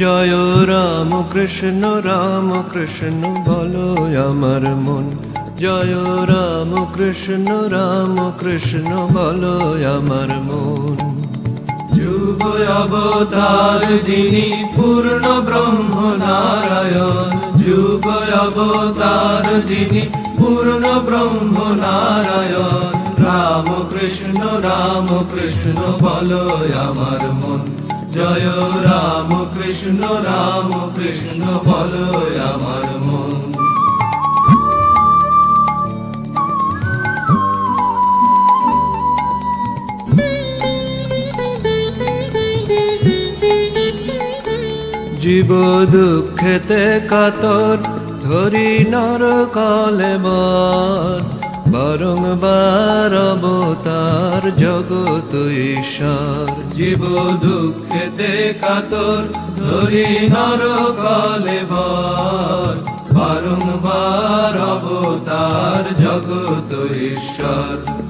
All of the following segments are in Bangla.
জয় রাম কৃষ্ণ রাম কৃষ্ণ, বলো আমার মন। জয় রাম কৃষ্ণ রাম কৃষ্ণ, বলো আমার মন। যুগ অবতার যিনি পূর্ণ ব্রহ্ম নারায়ণ। যুগ অবতার যিনি পূর্ণ ব্রহ্ম নারায়ণ। রাম কৃষ্ণ রাম কৃষ্ণ, বলো আমার মন। জয় রাম কৃষ্ণ রাম কৃষ্ণ বলো আমার মন। জীব দুঃখেতে কাতর ধরি নর কালে বর বারংবার অবতার জগত ঈশ্বর জীব দুঃখেতে কাতর ধরি নর কালে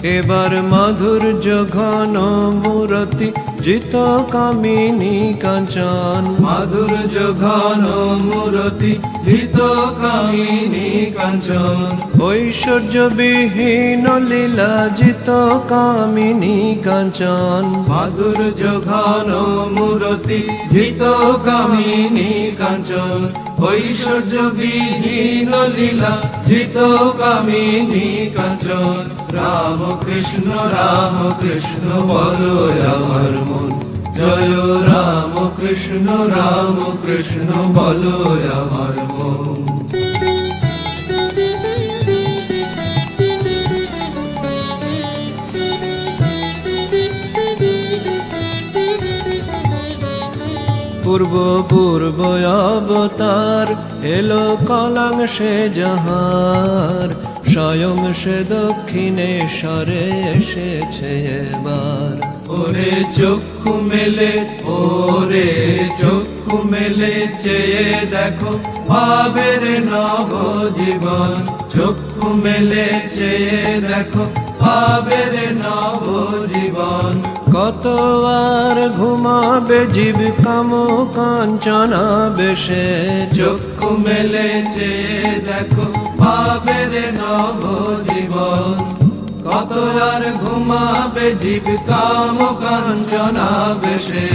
এবার মাধুর্য ঘন মূরতি জিত কামিনী কাঞ্চন। মাধুর্য ঘন মূরতি জিত কামিনী কাঞ্চন। ঐশ্বর্য বিহীন লীলা জিত কামিনী কাঞ্চন। মাধুর্য ঘন মূরতি জিত কামিনী কাঞ্চন। ঐশ্বর্য বিহীন লীলা জিত কামিনী কাঞ্চন। রাম কৃষ্ণ রাম কৃষ্ণ বলো আমার মন। জয় রাম কৃষ্ণ রাম কৃষ্ণ বলো আমার মন। পূর্ব পূর্ব অবতার, এলো কলং সে যাহার স্বয়ং সে দক্ষিণেশ্বরে এসেছে এবার। ওরে চক্ষু মেলে ওরে চক্ষু মেলে চেয়ে দেখো পাবের নব জীবন চক্ষু মেলে চেয়ে দেখো পাবের নব জীবন কত আর ঘুমাবে জীব কাম কাঞ্চনা বেশে চক্ষু মেলে চেয়ে দেখো পাবের নব জীবন কত আর ঘুমাবে জীব কাম কাঞ্চনা বেশে।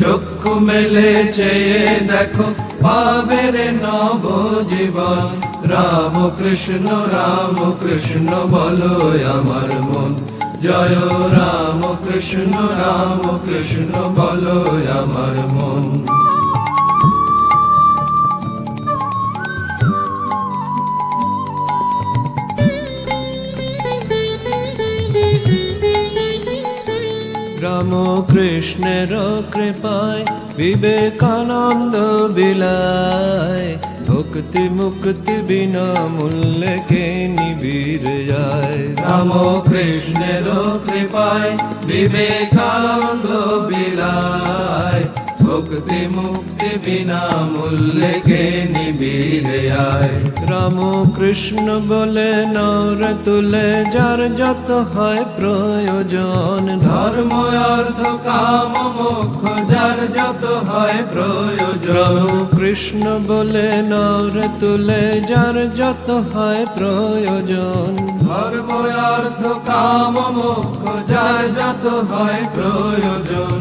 চক্ষু মেলে চেয়ে দেখো পাবের নব জীবন রাম কৃষ্ণ রাম কৃষ্ণ বলো আমার মন। জয় রাম কৃষ্ণ রাম কৃষ্ণ বলো আমার মন। কৃষ্ণের কৃপায়, বিবেকানন্দ বিলায়। ভক্তি মুক্তি বিনা মূল্যে কে নিবির যায়? কৃষ্ণের কৃপায়, বিবেকানন্দ বিলায়। ভক্তি মুক্তি বিনা মূল্যে কে নিবিড় আয়? রাম কৃষ্ণ বলে নর তুলে যার যত হয় প্রয়োজন। ধর্ম অর্থ কাম মোক্ষ যার যত হয় প্রয়োজন। কৃষ্ণ বলে নর তুলে যার যত হয় প্রয়োজন। ধর্ম অর্থ কাম মোক্ষ যার যত হয় প্রয়োজন।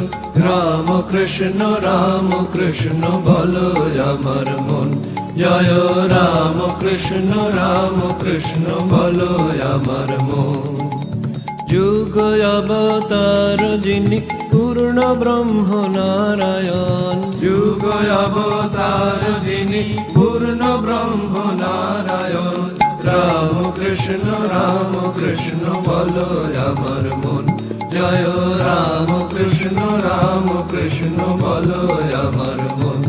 রাম কৃষ্ণ রাম কৃষ্ণ, বলো আমার মন। জয় রাম কৃষ্ণ রাম কৃষ্ণ, বলো আমার মন। যুগ অবতার যিনি পূর্ণ ব্রহ্ম নারায়ণ। যুগ অবতার যিনি পূর্ণ ব্রহ্ম নারায়ণ। রাম কৃষ্ণ রাম কৃষ্ণ, বলো আমার মন। জয় রাম কৃষ্ণ রাম কৃষ্ণ, বলো আমার মন।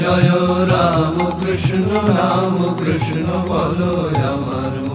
জয় রাম কৃষ্ণ রাম কৃষ্ণ, বলো আমার মন।